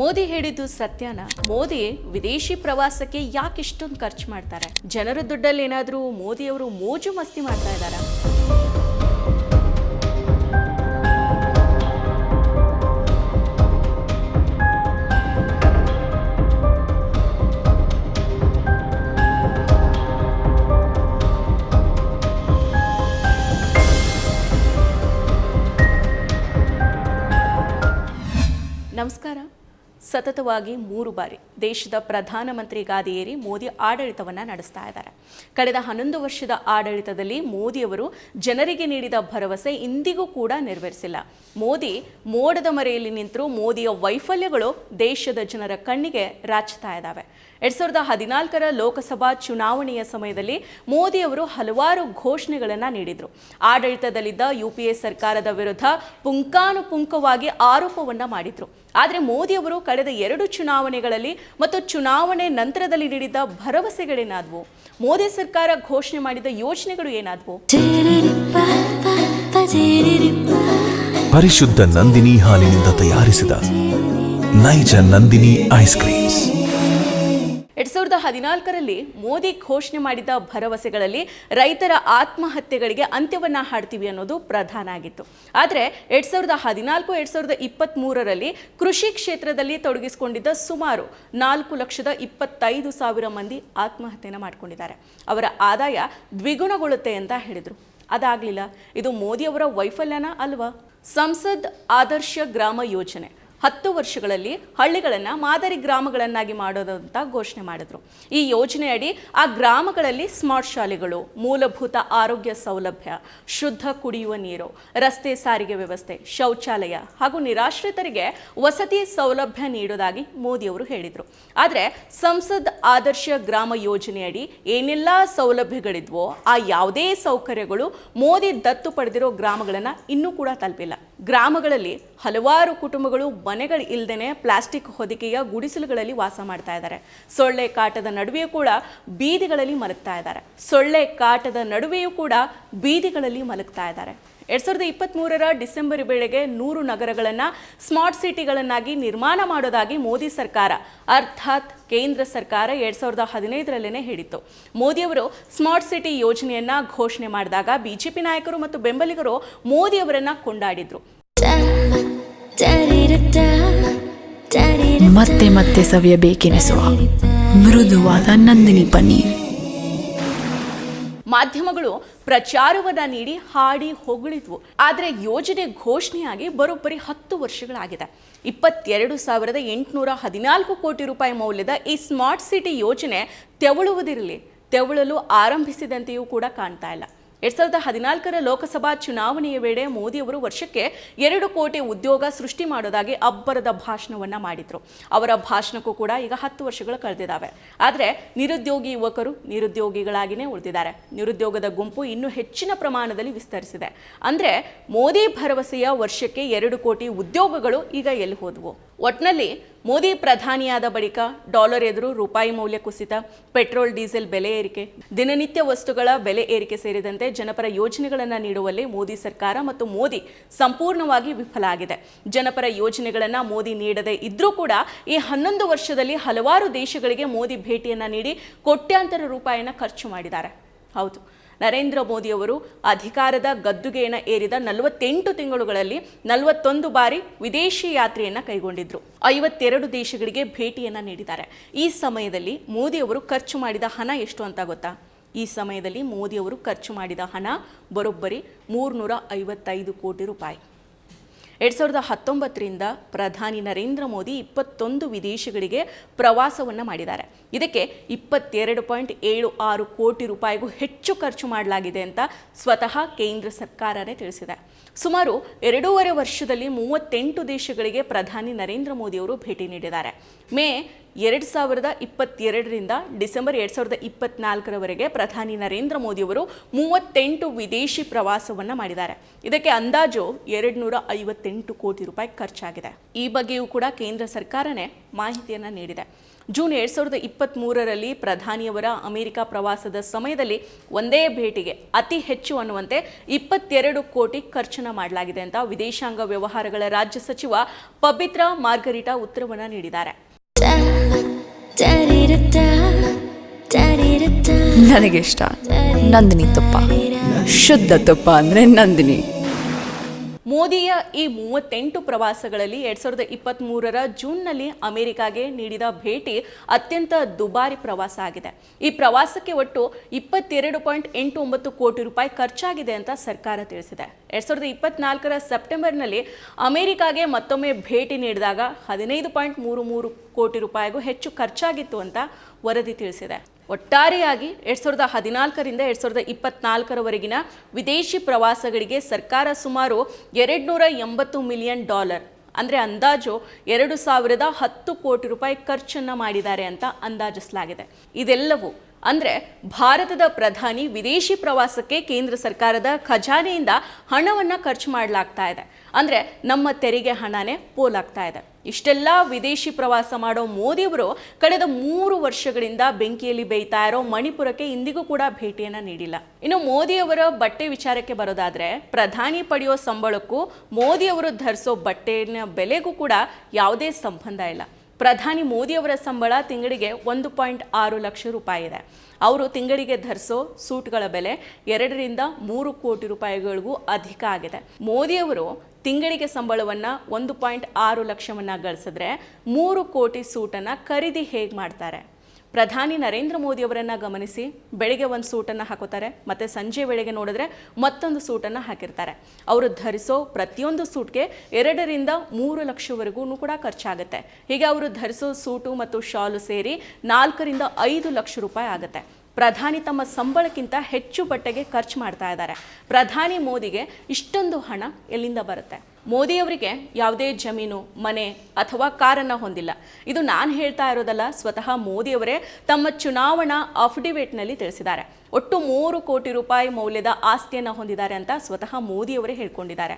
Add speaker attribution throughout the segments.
Speaker 1: ಮೋದಿ ಹೇಳಿದ್ದು ಸತ್ಯನ, ಮೋದಿ ವಿದೇಶಿ ಪ್ರವಾಸಕ್ಕೆ ಯಾಕೆ ಇಷ್ಟೊಂದು ಖರ್ಚು ಮಾಡ್ತಾರೆ? ಜನರ ದುಡ್ಡಲ್ಲಿ ಏನಾದರೂ ಮೋದಿಯವರು ಮೋಜು ಮಸ್ತಿ ಮಾಡ್ತಾ ಇದ್ದಾರಾ? ಸತತವಾಗಿ ಮೂರು ಬಾರಿ ದೇಶದ ಪ್ರಧಾನಮಂತ್ರಿ ಗಾದಿಯೇರಿ ಮೋದಿ ಆಡಳಿತವನ್ನು ನಡೆಸ್ತಾ ಇದ್ದಾರೆ. ಕಳೆದ ಹನ್ನೊಂದು ವರ್ಷದ ಆಡಳಿತದಲ್ಲಿ ಮೋದಿಯವರು ಜನರಿಗೆ ನೀಡಿದ ಭರವಸೆ ಇಂದಿಗೂ ಕೂಡ ನೆರವೇರಿಸಿಲ್ಲ. ಮೋದಿ ಮೋಡದ ಮರೆಯಲ್ಲಿ ನಿಂತರೂ ಮೋದಿಯ ವೈಫಲ್ಯಗಳು ದೇಶದ ಜನರ ಕಣ್ಣಿಗೆ ರಾಚ್ತಾ ಇದ್ದಾವೆ. ಎರಡ್ ಸಾವಿರದ ಹದಿನಾಲ್ಕರ ಲೋಕಸಭಾ ಚುನಾವಣೆಯ ಸಮಯದಲ್ಲಿ ಮೋದಿಯವರು ಹಲವಾರು ಘೋಷಣೆಗಳನ್ನು ನೀಡಿದರು. ಆಡಳಿತದಲ್ಲಿದ್ದ ಯು ಪಿ ಎ ಸರ್ಕಾರದ ವಿರುದ್ಧ ಪುಂಕಾನುಪುಂಕವಾಗಿ ಆರೋಪವನ್ನು ಮಾಡಿದರು. ಆದರೆ ಮೋದಿಯವರು ಕಳೆದ ಎರಡು ಚುನಾವಣೆಗಳಲ್ಲಿ ಮತ್ತು ಚುನಾವಣೆ ನಂತರದಲ್ಲಿ ನೀಡಿದ್ದ ಭರವಸೆಗಳೇನಾದವು? ಮೋದಿ ಸರ್ಕಾರ ಘೋಷಣೆ ಮಾಡಿದ ಯೋಜನೆಗಳು ಏನಾದವು?
Speaker 2: ಪರಿಶುದ್ಧ ನಂದಿನಿ ಹಾಲಿನಿಂದ ತಯಾರಿಸಿದ ನೈಜ ನಂದಿನಿ ಐಸ್ ಕ್ರೀಮ್ಸ್.
Speaker 1: ಸಾವಿರದ ಹದಿನಾಲ್ಕರಲ್ಲಿ ಮೋದಿ ಘೋಷಣೆ ಮಾಡಿದ ಭರವಸೆಗಳಲ್ಲಿ ರೈತರ ಆತ್ಮಹತ್ಯೆಗಳಿಗೆ ಅಂತ್ಯವನ್ನ ಹಾಡ್ತೀವಿ ಅನ್ನೋದು ಪ್ರಧಾನ ಆಗಿತ್ತು. ಆದರೆ ಎರಡ್ ಸಾವಿರದ ಹದಿನಾಲ್ಕು, ಎರಡ್ ಸಾವಿರದ ಇಪ್ಪತ್ತ್ ಮೂರರಲ್ಲಿ ಕೃಷಿ ಕ್ಷೇತ್ರದಲ್ಲಿ ತೊಡಗಿಸಿಕೊಂಡಿದ್ದ ಸುಮಾರು ನಾಲ್ಕು ಲಕ್ಷದ ಇಪ್ಪತ್ತೈದು ಸಾವಿರ ಮಂದಿ ಆತ್ಮಹತ್ಯೆಯನ್ನು ಮಾಡಿಕೊಂಡಿದ್ದಾರೆ. ಅವರ ಆದಾಯ ದ್ವಿಗುಣಗೊಳ್ಳುತ್ತೆ ಅಂತ ಹೇಳಿದರು. ಅದಾಗಲಿಲ್ಲ. ಇದು ಮೋದಿಯವರ ವೈಫಲ್ಯನ ಅಲ್ವಾ? ಸಂಸದ್ ಆದರ್ಶ ಗ್ರಾಮ ಯೋಜನೆ. ಹತ್ತು ವರ್ಷಗಳಲ್ಲಿ ಹಳ್ಳಿಗಳನ್ನು ಮಾದರಿ ಗ್ರಾಮಗಳನ್ನಾಗಿ ಮಾಡೋದು ಅಂತ ಘೋಷಣೆ ಮಾಡಿದ್ರು. ಈ ಯೋಜನೆಯಡಿ ಆ ಗ್ರಾಮಗಳಲ್ಲಿ ಸ್ಮಾರ್ಟ್ ಶಾಲೆಗಳು, ಮೂಲಭೂತ ಆರೋಗ್ಯ ಸೌಲಭ್ಯ, ಶುದ್ಧ ಕುಡಿಯುವ ನೀರು, ರಸ್ತೆ ಸಾರಿಗೆ ವ್ಯವಸ್ಥೆ, ಶೌಚಾಲಯ ಹಾಗೂ ನಿರಾಶ್ರಿತರಿಗೆ ವಸತಿ ಸೌಲಭ್ಯ ನೀಡೋದಾಗಿ ಮೋದಿಯವರು ಹೇಳಿದರು. ಆದರೆ ಸಂಸದ್ ಆದರ್ಶ ಗ್ರಾಮ ಯೋಜನೆಯಡಿ ಏನೆಲ್ಲ ಸೌಲಭ್ಯಗಳಿದ್ವೋ ಆ ಯಾವುದೇ ಸೌಕರ್ಯಗಳು ಮೋದಿ ದತ್ತು ಪಡೆದಿರೋ ಗ್ರಾಮಗಳನ್ನು ಇನ್ನೂ ಕೂಡ ತಲುಪಿಲ್ಲ. ಗ್ರಾಮಗಳಲ್ಲಿ ಹಲವಾರು ಕುಟುಂಬಗಳು ಮನೆಗಳು ಇಲ್ಲದೇ ಪ್ಲಾಸ್ಟಿಕ್ ಹೊದಿಕೆಯ ಗುಡಿಸಲುಗಳಲ್ಲಿ ವಾಸ ಮಾಡ್ತಾ ಇದ್ದಾರೆ. ಸೊಳ್ಳೆ ಕಾಟದ ನಡುವೆಯೂ ಕೂಡ ಬೀದಿಗಳಲ್ಲಿ ಮಲಗ್ತಾ ಇದ್ದಾರೆ. ಸೊಳ್ಳೆ ಕಾಟದ ನಡುವೆಯೂ ಕೂಡ ಬೀದಿಗಳಲ್ಲಿ ಮಲಗ್ತಾ ಇದ್ದಾರೆ. ಎರಡ್ ಸಾವಿರದ ಇಪ್ಪತ್ತ್ಮೂರರ ಡಿಸೆಂಬರ್ ವೇಳೆಗೆ ನೂರು ನಗರಗಳನ್ನು ಸ್ಮಾರ್ಟ್ ಸಿಟಿಗಳನ್ನಾಗಿ ನಿರ್ಮಾಣ ಮಾಡೋದಾಗಿ ಮೋದಿ ಸರ್ಕಾರ, ಅರ್ಥಾತ್ ಕೇಂದ್ರ ಸರ್ಕಾರ ಎರಡ್ ಸಾವಿರದ ಹದಿನೈದರಲ್ಲೇ ಹೇಳಿತ್ತು. ಮೋದಿಯವರು ಸ್ಮಾರ್ಟ್ ಸಿಟಿ ಯೋಜನೆಯನ್ನು ಘೋಷಣೆ ಮಾಡಿದಾಗ ಬಿಜೆಪಿ ನಾಯಕರು ಮತ್ತು ಬೆಂಬಲಿಗರು ಮೋದಿಯವರನ್ನು ಕೊಂಡಾಡಿದ್ರು.
Speaker 3: ಮತ್ತೆ ಮತ್ತೆ ಸವಿಯಬೇಕೆನಿಸುವ ಮೃದುವಾದ ನಂದಿನಿ ಪನ್ನೀರ್.
Speaker 1: ಮಾಧ್ಯಮಗಳು ಪ್ರಚಾರವನ್ನ ನೀಡಿ ಹಾಡಿ ಹೊಗಳಿದ್ವು. ಆದರೆ ಯೋಜನೆ ಘೋಷಣೆಯಾಗಿ ಬರೋಬ್ಬರಿ ಹತ್ತು ವರ್ಷಗಳಾಗಿದೆ. ಇಪ್ಪತ್ತೆರಡು ಸಾವಿರದ ಎಂಟುನೂರ ಹದಿನಾಲ್ಕು ಕೋಟಿ ರೂಪಾಯಿ ಮೌಲ್ಯದ ಈ ಸ್ಮಾರ್ಟ್ ಸಿಟಿ ಯೋಜನೆ ತೆವಳುವುದಿರಲಿ, ತೆವಳಲು ಆರಂಭಿಸಿದಂತೆಯೂ ಕೂಡ ಕಾಣ್ತಾ ಇಲ್ಲ. ಎರಡ್ ಸಾವಿರದ ಹದಿನಾಲ್ಕರ ಲೋಕಸಭಾ ಚುನಾವಣೆಯ ವೇಳೆ ಮೋದಿಯವರು ವರ್ಷಕ್ಕೆ ಎರಡು ಕೋಟಿ ಉದ್ಯೋಗ ಸೃಷ್ಟಿ ಮಾಡೋದಾಗಿ ಅಬ್ಬರದ ಭಾಷಣವನ್ನ ಮಾಡಿದ್ರು. ಅವರ ಭಾಷಣಕ್ಕೂ ಕೂಡ ಈಗ ಹತ್ತು ವರ್ಷಗಳು ಕಳೆದಿದ್ದಾವೆ ಆದರೆ ನಿರುದ್ಯೋಗಿ ಯುವಕರು ನಿರುದ್ಯೋಗಿಗಳಾಗಿನೇ ಉಳಿದಿದ್ದಾರೆ. ನಿರುದ್ಯೋಗದ ಗುಂಪು ಇನ್ನೂ ಹೆಚ್ಚಿನ ಪ್ರಮಾಣದಲ್ಲಿ ವಿಸ್ತರಿಸಿದೆ. ಅಂದ್ರೆ ಮೋದಿ ಭರವಸೆಯ ವರ್ಷಕ್ಕೆ ಎರಡು ಕೋಟಿ ಉದ್ಯೋಗಗಳು ಈಗ ಎಲ್ಲಿ ಹೋದವು? ಒಟ್ನಲ್ಲಿ ಮೋದಿ ಪ್ರಧಾನಿಯಾದ ಬಳಿಕ ಡಾಲರ್ ಎದುರು ರೂಪಾಯಿ ಮೌಲ್ಯ ಕುಸಿತ, ಪೆಟ್ರೋಲ್, ಡೀಸೆಲ್ ಬೆಲೆ ಏರಿಕೆ, ದಿನನಿತ್ಯ ವಸ್ತುಗಳ ಬೆಲೆ ಏರಿಕೆ ಸೇರಿದಂತೆ ಜನಪರ ಯೋಜನೆಗಳನ್ನು ನೀಡುವಲ್ಲಿ ಮೋದಿ ಸರ್ಕಾರ ಮತ್ತು ಮೋದಿ ಸಂಪೂರ್ಣವಾಗಿ ವಿಫಲ ಆಗಿದೆ. ಜನಪರ ಯೋಜನೆಗಳನ್ನು ಮೋದಿ ನೀಡದೇ ಇದ್ರೂ ಕೂಡ ಈ ಹನ್ನೊಂದು ವರ್ಷದಲ್ಲಿ ಹಲವಾರು ದೇಶಗಳಿಗೆ ಮೋದಿ ಭೇಟಿಯನ್ನು ನೀಡಿ ಕೋಟ್ಯಾಂತರ ರೂಪಾಯಿನ ಖರ್ಚು ಮಾಡಿದ್ದಾರೆ. ಹೌದು. ನರೇಂದ್ರ ಮೋದಿಯವರು ಅಧಿಕಾರದ ಗದ್ದುಗೆಯನ್ನು ಏರಿದ ನಲವತ್ತೆಂಟು ತಿಂಗಳುಗಳಲ್ಲಿ ನಲವತ್ತೊಂದು ಬಾರಿ ವಿದೇಶಿ ಯಾತ್ರೆಯನ್ನು ಕೈಗೊಂಡಿದ್ರು. ಐವತ್ತೆರಡು ದೇಶಗಳಿಗೆ ಭೇಟಿಯನ್ನು ನೀಡಿದ್ದಾರೆ. ಈ ಸಮಯದಲ್ಲಿ ಮೋದಿಯವರು ಖರ್ಚು ಮಾಡಿದ ಹಣ ಎಷ್ಟು ಅಂತ ಗೊತ್ತಾ? ಈ ಸಮಯದಲ್ಲಿ ಮೋದಿಯವರು ಖರ್ಚು ಮಾಡಿದ ಹಣ ಬರೋಬ್ಬರಿ ಮೂರುನೂರ ಐವತ್ತೈದು ಕೋಟಿ ರೂಪಾಯಿ. ಎರಡು ಸಾವಿರದ ಹತ್ತೊಂಬತ್ತರಿಂದ ಪ್ರಧಾನಿ ನರೇಂದ್ರ ಮೋದಿ ಇಪ್ಪತ್ತೊಂದು ವಿದೇಶಗಳಿಗೆ ಪ್ರವಾಸವನ್ನು ಮಾಡಿದ್ದಾರೆ. ಇದಕ್ಕೆ ಇಪ್ಪತ್ತೆರಡು ಪಾಯಿಂಟ್ ಏಳು ಆರು ಕೋಟಿ ರೂಪಾಯಿಗೂ ಹೆಚ್ಚು ಖರ್ಚು ಮಾಡಲಾಗಿದೆ ಅಂತ ಸ್ವತಃ ಕೇಂದ್ರ ಸರ್ಕಾರನೇ ತಿಳಿಸಿದೆ. ಸುಮಾರು ಎರಡೂವರೆ ವರ್ಷದಲ್ಲಿ ಮೂವತ್ತೆಂಟು ದೇಶಗಳಿಗೆ ಪ್ರಧಾನಿ ನರೇಂದ್ರ ಮೋದಿಯವರು ಭೇಟಿ ನೀಡಿದ್ದಾರೆ. ಮೇ ಎರಡು ಸಾವಿರದ ಇಪ್ಪತ್ತೆರಡರಿಂದ ಡಿಸೆಂಬರ್ ಎರಡು ಸಾವಿರದ ಇಪ್ಪತ್ನಾಲ್ಕರವರೆಗೆ ಪ್ರಧಾನಿ ನರೇಂದ್ರ ಮೋದಿಯವರು ಮೂವತ್ತೆಂಟು ವಿದೇಶಿ ಪ್ರವಾಸವನ್ನು ಮಾಡಿದ್ದಾರೆ. ಇದಕ್ಕೆ ಅಂದಾಜು ಎರಡು ನೂರ ಐವತ್ತೆಂಟು ಕೋಟಿ ರೂಪಾಯಿ ಖರ್ಚಾಗಿದೆ. ಈ ಬಗ್ಗೆಯೂ ಕೂಡ ಕೇಂದ್ರ ಸರ್ಕಾರನೇ ಮಾಹಿತಿಯನ್ನು ನೀಡಿದೆ. ಜೂನ್ ಎರಡ್ ಸಾವಿರದ ಇಪ್ಪತ್ತ್ ಮೂರರಲ್ಲಿ ಪ್ರಧಾನಿಯವರ ಅಮೆರಿಕ ಪ್ರವಾಸದ ಸಮಯದಲ್ಲಿ ಒಂದೇ ಭೇಟಿಗೆ ಅತಿ ಹೆಚ್ಚು ಅನ್ನುವಂತೆ ಇಪ್ಪತ್ತೆರಡು ಕೋಟಿ ಖರ್ಚನ ಮಾಡಲಾಗಿದೆ ಅಂತ ವಿದೇಶಾಂಗ ವ್ಯವಹಾರಗಳ ರಾಜ್ಯ ಸಚಿವ ಪಬಿತ್ರಾ ಮಾರ್ಗರಿಟಾ ಉತ್ತರವನ್ನ ನೀಡಿದ್ದಾರೆ.
Speaker 3: ನನಗಿಷ್ಟ ನಂದಿನಿ ತುಪ್ಪ. ಶುದ್ಧ ತುಪ್ಪ ಅಂದರೆ ನಂದಿನಿ.
Speaker 1: ಮೋದಿಯ ಈ ಮೂವತ್ತೆಂಟು ಪ್ರವಾಸಗಳಲ್ಲಿ ಎರಡ್ ಸಾವಿರದ ಇಪ್ಪತ್ತ್ ಮೂರರ ಜೂನ್ನಲ್ಲಿ ಅಮೆರಿಕಾಗೆ ನೀಡಿದ ಭೇಟಿ ಅತ್ಯಂತ ದುಬಾರಿ ಪ್ರವಾಸ ಆಗಿದೆ. ಈ ಪ್ರವಾಸಕ್ಕೆ ಒಟ್ಟು ಇಪ್ಪತ್ತೆರಡು ಪಾಯಿಂಟ್ ಎಂಟು ಒಂಬತ್ತು ಕೋಟಿ ರೂಪಾಯಿ ಖರ್ಚಾಗಿದೆ ಅಂತ ಸರ್ಕಾರ ತಿಳಿಸಿದೆ. ಎರಡ್ ಸಾವಿರದ ಇಪ್ಪತ್ನಾಲ್ಕರ ಸೆಪ್ಟೆಂಬರ್ನಲ್ಲಿ ಅಮೆರಿಕಾಗೆ ಮತ್ತೊಮ್ಮೆ ಭೇಟಿ ನೀಡಿದಾಗ ಹದಿನೈದು ಪಾಯಿಂಟ್ ಮೂರು ಮೂರು ಕೋಟಿ ರೂಪಾಯಿಗೂ ಹೆಚ್ಚು ಖರ್ಚಾಗಿತ್ತು ಅಂತ ವರದಿ ತಿಳಿಸಿದೆ. ಒಟ್ಟಾರೆಯಾಗಿ ಎರಡ್ ಸಾವಿರದ ಹದಿನಾಲ್ಕರಿಂದ ಎರಡ್ ಸಾವಿರದ ಇಪ್ಪತ್ನಾಲ್ಕರವರೆಗಿನ ವಿದೇಶಿ ಪ್ರವಾಸಗಳಿಗೆ ಸರ್ಕಾರ ಸುಮಾರು ಎರಡು ನೂರ ಎಂಬತ್ತು ಮಿಲಿಯನ್ ಡಾಲರ್, ಅಂದರೆ ಅಂದಾಜು ಎರಡು ಸಾವಿರದ ಹತ್ತು ಕೋಟಿ ರೂಪಾಯಿ ಖರ್ಚನ್ನು ಮಾಡಿದ್ದಾರೆ ಅಂತ ಅಂದಾಜಿಸಲಾಗಿದೆ. ಇದೆಲ್ಲವೂ ಅಂದರೆ ಭಾರತದ ಪ್ರಧಾನಿ ವಿದೇಶಿ ಪ್ರವಾಸಕ್ಕೆ ಕೇಂದ್ರ ಸರ್ಕಾರದ ಖಜಾನೆಯಿಂದ ಹಣವನ್ನು ಖರ್ಚು ಮಾಡಲಾಗ್ತಾ ಇದೆ. ಅಂದರೆ ನಮ್ಮ ತೆರಿಗೆ ಹಣನೇ ಪೋಲಾಗ್ತಾ ಇದೆ. ಇಷ್ಟೆಲ್ಲ ವಿದೇಶಿ ಪ್ರವಾಸ ಮಾಡೋ ಮೋದಿಯವರು ಕಳೆದ ಮೂರು ವರ್ಷಗಳಿಂದ ಬೆಂಕಿಯಲ್ಲಿ ಬೇಯ್ತಾ ಇರೋ ಮಣಿಪುರಕ್ಕೆ ಇಂದಿಗೂ ಕೂಡ ಭೇಟಿಯನ್ನ ನೀಡಿಲ್ಲ. ಇನ್ನು ಮೋದಿಯವರ ಬಟ್ಟೆ ವಿಚಾರಕ್ಕೆ ಬರೋದಾದ್ರೆ ಪ್ರಧಾನಿ ಪಡೆಯೋ ಸಂಬಳಕ್ಕೂ ಮೋದಿಯವರು ಧರಿಸೋ ಬಟ್ಟೆಯ ಬೆಲೆಗೂ ಕೂಡ ಯಾವುದೇ ಸಂಬಂಧ ಇಲ್ಲ. ಪ್ರಧಾನಿ ಮೋದಿಯವರ ಸಂಬಳ ತಿಂಗಳಿಗೆ ಒಂದು ಪಾಯಿಂಟ್ ಆರು ಲಕ್ಷ ರೂಪಾಯಿ ಇದೆ. ಅವರು ತಿಂಗಳಿಗೆ ಧರಿಸೋ ಸೂಟ್ಗಳ ಬೆಲೆ ಎರಡರಿಂದ ಮೂರು ಕೋಟಿ ರೂಪಾಯಿಗಳಿಗೂ ಅಧಿಕ ಆಗಿದೆ. ಮೋದಿಯವರು ತಿಂಗಳಿಗೆ ಸಂಬಳವನ್ನು ಒಂದು ಪಾಯಿಂಟ್ ಆರು ಲಕ್ಷವನ್ನು ಗಳಿಸಿದ್ರೆ ಮೂರು ಕೋಟಿ ಸೂಟನ್ನು ಖರೀದಿ ಹೇಗೆ ಮಾಡ್ತಾರೆ? ಪ್ರಧಾನಿ ನರೇಂದ್ರ ಮೋದಿಯವರನ್ನು ಗಮನಿಸಿ, ಬೆಳಿಗ್ಗೆ ಒಂದು ಸೂಟನ್ನು ಹಾಕೋತಾರೆ, ಮತ್ತು ಸಂಜೆ ವೇಳೆಗೆ ನೋಡಿದ್ರೆ ಮತ್ತೊಂದು ಸೂಟನ್ನು ಹಾಕಿರ್ತಾರೆ. ಅವರು ಧರಿಸೋ ಪ್ರತಿಯೊಂದು ಸೂಟ್ಗೆ ಎರಡರಿಂದ ಮೂರು ಲಕ್ಷವರೆಗೂ ಕೂಡ ಖರ್ಚಾಗುತ್ತೆ. ಹೀಗೆ ಅವರು ಧರಿಸೋ ಸೂಟು ಮತ್ತು ಶಾಲು ಸೇರಿ ನಾಲ್ಕರಿಂದ ಐದು ಲಕ್ಷ ರೂಪಾಯಿ ಆಗುತ್ತೆ. ಪ್ರಧಾನಿ ತಮ್ಮ ಸಂಬಳಕ್ಕಿಂತ ಹೆಚ್ಚು ಬಟ್ಟೆಗೆ ಖರ್ಚು ಮಾಡ್ತಾ ಇದ್ದಾರೆ. ಪ್ರಧಾನಿ ಮೋದಿಗೆ ಇಷ್ಟೊಂದು ಹಣ ಎಲ್ಲಿಂದ ಬರುತ್ತೆ? ಮೋದಿಯವರಿಗೆ ಯಾವುದೇ ಜಮೀನು, ಮನೆ ಅಥವಾ ಕಾರನ್ನು ಹೊಂದಿಲ್ಲ. ಇದು ನಾನು ಹೇಳ್ತಾ ಇರೋದಲ್ಲ, ಸ್ವತಃ ಮೋದಿಯವರೇ ತಮ್ಮ ಚುನಾವಣಾ ಅಫಿಡವಿಟ್ನಲ್ಲಿ ತಿಳಿಸಿದ್ದಾರೆ. ಒಟ್ಟು ಮೂರು ಕೋಟಿ ರೂಪಾಯಿ ಮೌಲ್ಯದ ಆಸ್ತಿಯನ್ನು ಹೊಂದಿದ್ದಾರೆ ಅಂತ ಸ್ವತಃ ಮೋದಿಯವರೇ ಹೇಳ್ಕೊಂಡಿದ್ದಾರೆ.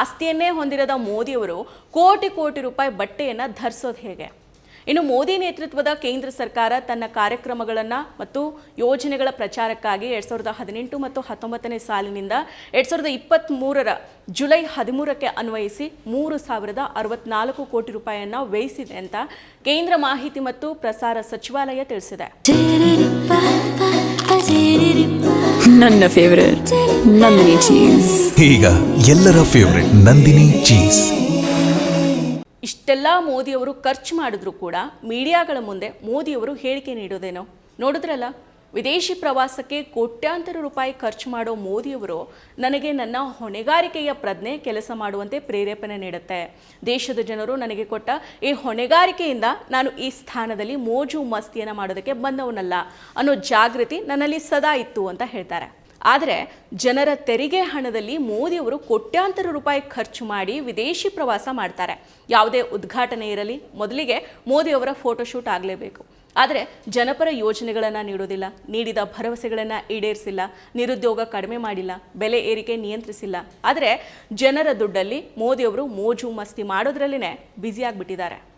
Speaker 1: ಆಸ್ತಿಯನ್ನೇ ಹೊಂದಿರದ ಮೋದಿಯವರು ಕೋಟಿ ಕೋಟಿ ರೂಪಾಯಿ ಬಟ್ಟೆಯನ್ನು ಧರಿಸೋದು ಹೇಗೆ? ಇನ್ನು ಮೋದಿ ನೇತೃತ್ವದ ಕೇಂದ್ರ ಸರ್ಕಾರ ತನ್ನ ಕಾರ್ಯಕ್ರಮಗಳನ್ನು ಮತ್ತು ಯೋಜನೆಗಳ ಪ್ರಚಾರಕ್ಕಾಗಿ ಎರಡ್ ಸಾವಿರದ ಹದಿನೆಂಟು ಮತ್ತು ಹತ್ತೊಂಬತ್ತನೇ ಸಾಲಿನಿಂದ ಎರಡು ಸಾವಿರದ ಇಪ್ಪತ್ತ್ ಮೂರರ ಜುಲೈ ಹದಿಮೂರಕ್ಕೆ ಅನ್ವಯಿಸಿ ಮೂರು ಸಾವಿರದ ಅರವತ್ನಾಲ್ಕು ಕೋಟಿ ರೂಪಾಯಿಯನ್ನು ವ್ಯಯಿಸಿದೆ ಅಂತ ಕೇಂದ್ರ ಮಾಹಿತಿ ಮತ್ತು ಪ್ರಸಾರ ಸಚಿವಾಲಯ ತಿಳಿಸಿದೆ.
Speaker 3: ನನ್ನ ಫೇವರೇಟ್ ನಂದಿನಿ ಚೀಸ್
Speaker 2: ಈಗ ಎಲ್ಲರ ಫೇವರೆಟ್ ನಂದಿನಿ ಚೀಸ್
Speaker 1: ಇಷ್ಟೆಲ್ಲ ಮೋದಿಯವರು ಖರ್ಚು ಮಾಡಿದ್ರು ಕೂಡ ಮೀಡಿಯಾಗಳ ಮುಂದೆ ಮೋದಿಯವರು ಹೇಳಿಕೆ ನೀಡೋದೇನೋ ನೋಡಿದ್ರಲ್ಲ? ವಿದೇಶಿ ಪ್ರವಾಸಕ್ಕೆ ಕೋಟ್ಯಾಂತರ ರೂಪಾಯಿ ಖರ್ಚು ಮಾಡೋ ಮೋದಿಯವರು ನನಗೆ ನನ್ನ ಹೊಣೆಗಾರಿಕೆಯ ಪ್ರಜ್ಞೆ ಕೆಲಸ ಮಾಡುವಂತೆ ಪ್ರೇರೇಪಣೆ ನೀಡುತ್ತೆ. ದೇಶದ ಜನರು ನನಗೆ ಕೊಟ್ಟ ಈ ಹೊಣೆಗಾರಿಕೆಯಿಂದ ನಾನು ಈ ಸ್ಥಾನದಲ್ಲಿ ಮೋಜು ಮಸ್ತಿಯನ್ನು ಮಾಡೋದಕ್ಕೆ ಬಂದವನಲ್ಲ ಅನ್ನೋ ಜಾಗೃತಿ ನನ್ನಲ್ಲಿ ಸದಾ ಇತ್ತು ಅಂತ ಹೇಳ್ತಾರೆ. ಆದರೆ ಜನರ ತೆರಿಗೆ ಹಣದಲ್ಲಿ ಮೋದಿಯವರು ಕೋಟ್ಯಾಂತರ ರೂಪಾಯಿ ಖರ್ಚು ಮಾಡಿ ವಿದೇಶಿ ಪ್ರವಾಸ ಮಾಡ್ತಾರೆ. ಯಾವುದೇ ಉದ್ಘಾಟನೆ ಇರಲಿ, ಮೊದಲಿಗೆ ಮೋದಿಯವರ ಫೋಟೋಶೂಟ್ ಆಗಲೇಬೇಕು. ಆದರೆ ಜನಪರ ಯೋಜನೆಗಳನ್ನು ನೀಡೋದಿಲ್ಲ, ನೀಡಿದ ಭರವಸೆಗಳನ್ನು ಈಡೇರಿಸಿಲ್ಲ, ನಿರುದ್ಯೋಗ ಕಡಿಮೆ ಮಾಡಿಲ್ಲ, ಬೆಲೆ ಏರಿಕೆ ನಿಯಂತ್ರಿಸಿಲ್ಲ. ಆದರೆ ಜನರ ದುಡ್ಡಲ್ಲಿ ಮೋದಿಯವರು ಮೋಜು ಮಸ್ತಿ ಮಾಡೋದ್ರಲ್ಲೇ ಬ್ಯುಸಿಯಾಗಿಬಿಟ್ಟಿದ್ದಾರೆ